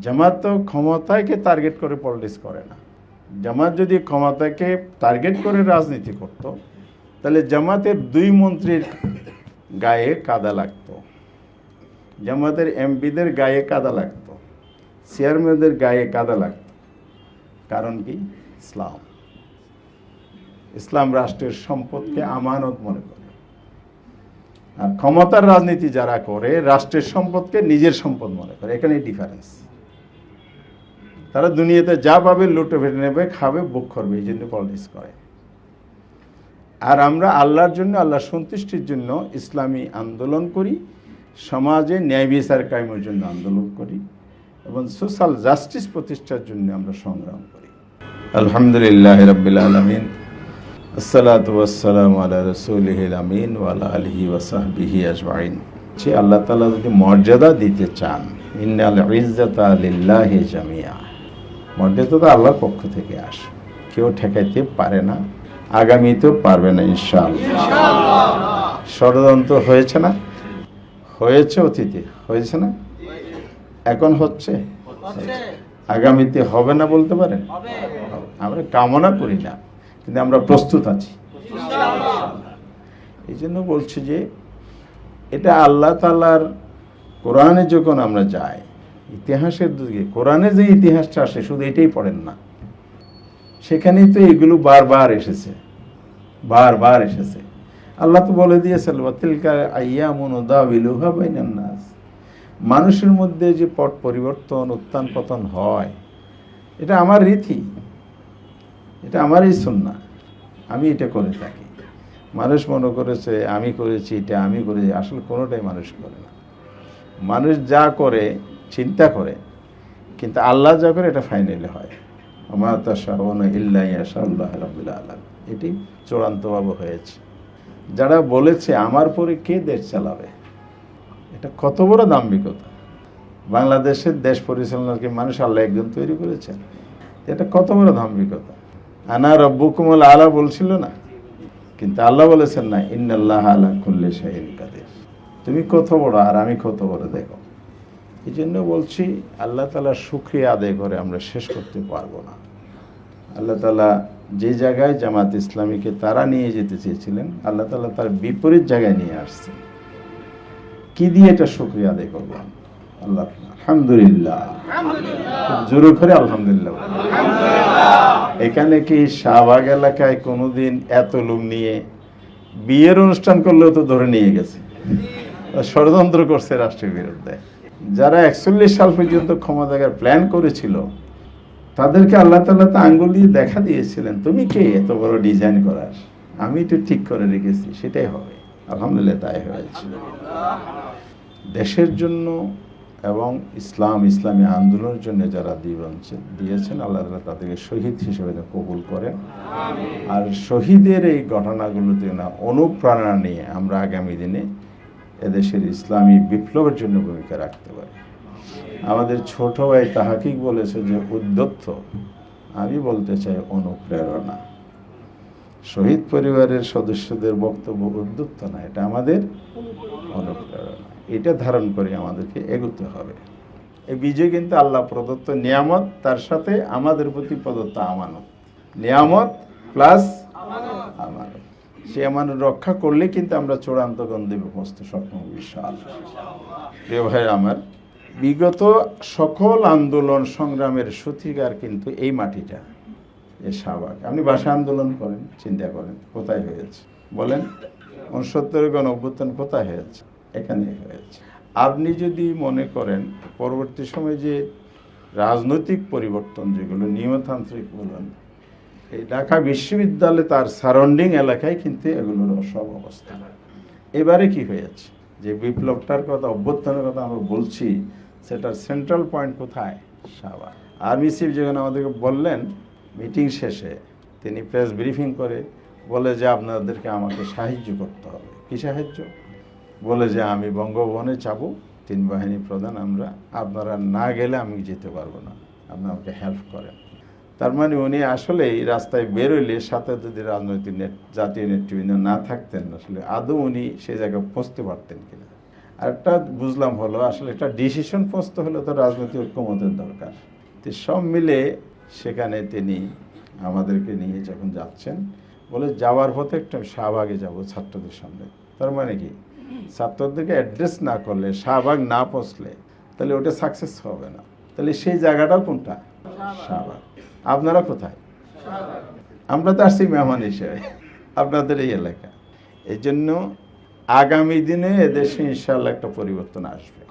জামাত তো ক্ষমতাকে টার্গেট করে পলিটিক্স করে না। জামাত যদি ক্ষমতাকে টার্গেট করে রাজনীতি করত, তাহলে জামাতের দুই মন্ত্রীর গায়ে কাদা লাগতো। জামাতের এমপিদের গায়ে কাদা লাগতো। চেয়ারম্যানদের গায়ে কাদা লাগতো। কারণ কি? ইসলাম। ইসলাম রাষ্ট্রের সম্পদকে আমানত মনে করে। আর ক্ষমতার রাজনীতি যারা করে, রাষ্ট্রের সম্পদকে নিজের সম্পদ মনে করে। এখানে ডিফারেন্স তারা দুনিয়াতে যা পাবে লুটে ফেটে নেবে, খাবে বুক করবে, এই জন্য পলিটিক্স করে। আর আমরা আল্লাহর জন্য আল্লাহ সন্তুষ্টির জন্য ইসলামী আন্দোলন করি, সমাজে ন্যায় বিচার কায়েমের জন্য আন্দোলন করি, এবং সোশ্যাল জাস্টিস প্রতিষ্ঠার জন্য আমরা সংগ্রাম করি। আলহামদুলিল্লাহ রবিল আলমিন, আসসালাতু ওয়াসসালামু আলা আমিন ওয়া আলা আলিহি ওয়া সাহবিহি আজমাইন। আল্লাহ তাআলা যদি মর্যাদা দিতে চান, ইন্নাল ইজ্জাতা লিল্লাহি জামিয়া মর্যাদা তো আল্লাহর পক্ষ থেকে আসে। কেউ ঠেকাইতে পারে না। আগামীতেও পারবে না ইনশাআল্লাহ। ষড়যন্ত্র হয়েছে না? হয়েছে অতীতে হয়েছে না? এখন হচ্ছে? আগামীতে হবে না বলতে পারেন? আমরা কামনা করি না কিন্তু আমরা প্রস্তুত আছি। এই জন্য বলছি যে এটা আল্লাহ তালার কোরআনে যখন আমরা যাই ইতিহাসের দিকে, কোরআনে যে ইতিহাসটা আসে, শুধু এটাই পড়েন না। সেখানেই তো এগুলো বারবার এসেছে বারবার এসেছে। আল্লাহ তো বলে দিয়েছেন তিলকার আইয়া মনোদা বিলুহা বাইনান নাস। মানুষের মধ্যে যে পট পরিবর্তন, উত্থান পতন হয়, এটা আমার রীতি, এটা আমারই সুন্না আমি এটা করে থাকি। মানুষ মনে করেছে, আমি করেছি এটা, আমি করেছি। আসলে কোনোটাই মানুষ করে না। মানুষ যা করে চিন্তা করে, কিন্তু আল্লাহ যা করে এটা ফাইনালি হয়। আমার তাশাউনা ইল্লা ইয়াশাআল্লাহ রাব্বুল আলামিন। এটি চূড়ান্তভাবে হয়েছে। যারা বলেছে, আমার পরে কে দেশ চালাবে? এটা কত বড় দাম্ভিকতা। বাংলাদেশের দেশ পরিচালনার কি মানুষ আল্লাহ একজন তৈরি করেছেন? এটা কত বড় দাম্ভিকতা। আনা রব্বুকুমল আলা বলছিল না? কিন্তু আল্লাহ বলেছেন না, ইন্নাল্লাহ আলা কুল্লি শাহিন কাদের। তুমি কত বড় আর আমি কত বড়, দেখো। এই জন্য বলছি, আল্লাহ তালা সুক্রিয়া আদায় করে আমরা শেষ করতে পারব না। আল্লাহ তালা যে জায়গায় জামাত ইসলামীকে তারা নিয়ে যেতে চেয়েছিলেন, আল্লাহ তালা তার বিপরীত জায়গায় নিয়ে আসছে কি দিয়ে এটা সুক্রিয়া আদায় করব আল্লাহ, আলহামদুলিল্লাহ। জোরে করে আলহামদুলিল্লাহ এখানে কি শাহবাগ এলাকায় কোনোদিন এত লোক নিয়ে বিয়ের অনুষ্ঠান করলেও তো ধরে নিয়ে গেছে? ষড়যন্ত্র করছে রাষ্ট্রের বিরুদ্ধে। যারা একচল্লিশ সাল পর্যন্ত ক্ষমতাকে প্ল্যান করেছিল তাদেরকে আল্লাহ তাল্লাহ তো আঙ্গুল দিয়ে দেখা দিয়েছিলেন তুমি কে? এত বড় ডিজাইন করার। আমি তো ঠিক করে রেখেছি সেটাই হবে। আলহামদুলিল্লাহ তাই হয়েছে। দেশের জন্য এবং ইসলাম ইসলামী আন্দোলনের জন্য যারা দিয়েছেন আল্লাহ তালা তাদেরকে শহীদ হিসেবে কবুল করেন। আর শহীদের এই ঘটনাগুলোতে না অনুপ্রেরণা নিয়ে আমরা আগামী দিনে এদেশের ইসলামী বিপ্লবের জন্য ভূমিকা রাখতে পারি। আমাদের ছোট ভাই তাহাকিক বলেছে যে উদ্যত্ত আমি বলতে চাই অনুপ্রেরণা। শহীদ পরিবারের সদস্যদের বক্তব্য উদ্যুক্ত না, এটা আমাদের অনুপ্রেরণা। এটা ধারণ করে আমাদেরকে এগোতে হবে। এই বিজয় কিন্তু আল্লাহ প্রদত্ত নিয়ামত, তার সাথে আমাদের প্রতি প্রদত্ত আমানত। নিয়ামত প্লাস আমানত। সে আমানত রক্ষা করলে কিন্তু আমরা চূড়ান্ত গন্তব্যে পৌঁছতে সক্ষম বিশাল প্রিয় ভাই, আমার বিগত সকল আন্দোলন সংগ্রামের সত্যিকার কিন্তু এই মাটিটা, এ শাহবাগ। আপনি ভাষা আন্দোলন করেন, চিন্তা করেন, কোথায় হয়েছে? বলেন উনসত্তরের গণ অভ্যুত্থান কোথায় হয়েছে? এখানে হয়েছে। আপনি যদি মনে করেন, পরবর্তী সময়ে যে রাজনৈতিক পরিবর্তন, যেগুলো নিয়মতান্ত্রিক বলেন এই ঢাকা বিশ্ববিদ্যালয়ে তার সারাউন্ডিং এলাকায় কিন্তু এগুলোর সব অবস্থা। এবারে কি হয়েছে? যে বিপ্লবটার কথা, অভ্যুত্থানের কথা আমরা বলছি, সেটার সেন্ট্রাল পয়েন্ট কোথায়? শাহবাগ আর্মি চিফ যখন আমাদেরকে বললেন মিটিং শেষে, তিনি প্রেস ব্রিফিং করে বলে যে আপনাদেরকে আমাকে সাহায্য করতে হবে। কি সাহায্য? বলে যে আমি বঙ্গভবনে যাব তিন বাহিনী প্রধান, আমরা আপনারা না গেলে আমি যেতে পারব না। আপনি আমাকে হেল্প করেন। তার মানে উনি আসলে এই রাস্তায় বেরোলে সাথে যদি রাজনৈতিক নেট, জাতীয় নেতৃবৃন্দ না থাকতেন, আসলে আদৌ উনি সে জায়গায় পৌঁছতে পারতেন কিনা? আর একটা বুঝলাম হলো, আসলে একটা ডিসিশন পৌঁছতে হলে তো রাজনৈতিক ঐক্যমতের দরকার। তো সব মিলে সেখানে তিনি আমাদেরকে নিয়ে যখন যাচ্ছেন, বলে যাওয়ার পথে একটা শাহবাগে যাব ছাত্রদের সামনে। তার মানে কি? ছাত্রদেরকে অ্যাড্রেস না করলে, শাহবাগ না পৌঁছলে, তাহলে ওটা সাকসেস হবে না। তাহলে সেই জায়গাটা কোনটা? শাহবাগ। আপনারা কোথায়? আমরা তো আসছি মেহমান হিসেবে আপনাদের এই এলাকা। এই জন্য আগামী দিনে এদেশে ইনশাল্লাহ একটা পরিবর্তন আসবে।